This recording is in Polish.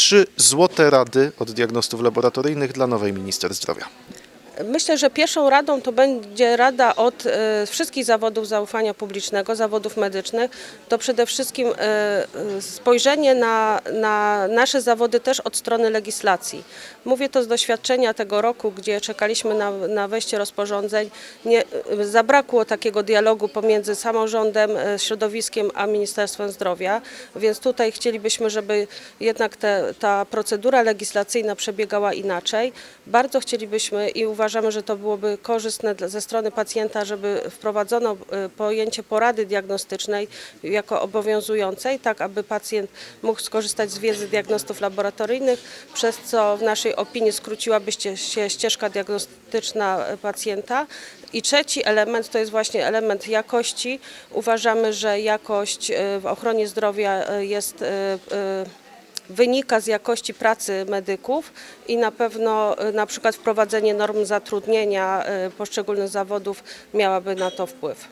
trzy złote rady od diagnostów laboratoryjnych dla nowej minister zdrowia. Myślę, że pierwszą radą to będzie rada od e, wszystkich zawodów zaufania publicznego, zawodów medycznych, to przede wszystkim e, e, spojrzenie na, na nasze zawody też od strony legislacji. Mówię to z doświadczenia tego roku, gdzie czekaliśmy na, na wejście rozporządzeń. Nie, zabrakło takiego dialogu pomiędzy samorządem, środowiskiem a Ministerstwem Zdrowia, więc tutaj chcielibyśmy, żeby jednak te, ta procedura legislacyjna przebiegała inaczej. Bardzo chcielibyśmy i uważamy, że to byłoby korzystne ze strony pacjenta, żeby wprowadzono e, pojęcie porady diagnostycznej jako obowiązującej, tak aby pacjent mógł skorzystać z wiedzy diagnostów laboratoryjnych, przez co w naszej opinii skróciłaby się ścieżka diagnostyczna e, pacjenta. I trzeci element to jest właśnie element jakości. Uważamy, że jakość e, w ochronie zdrowia jest wynika z jakości pracy medyków i na pewno e, na przykład wprowadzenie norm zatrudnienia e, poszczególnych zawodów miałaby na to wpływ.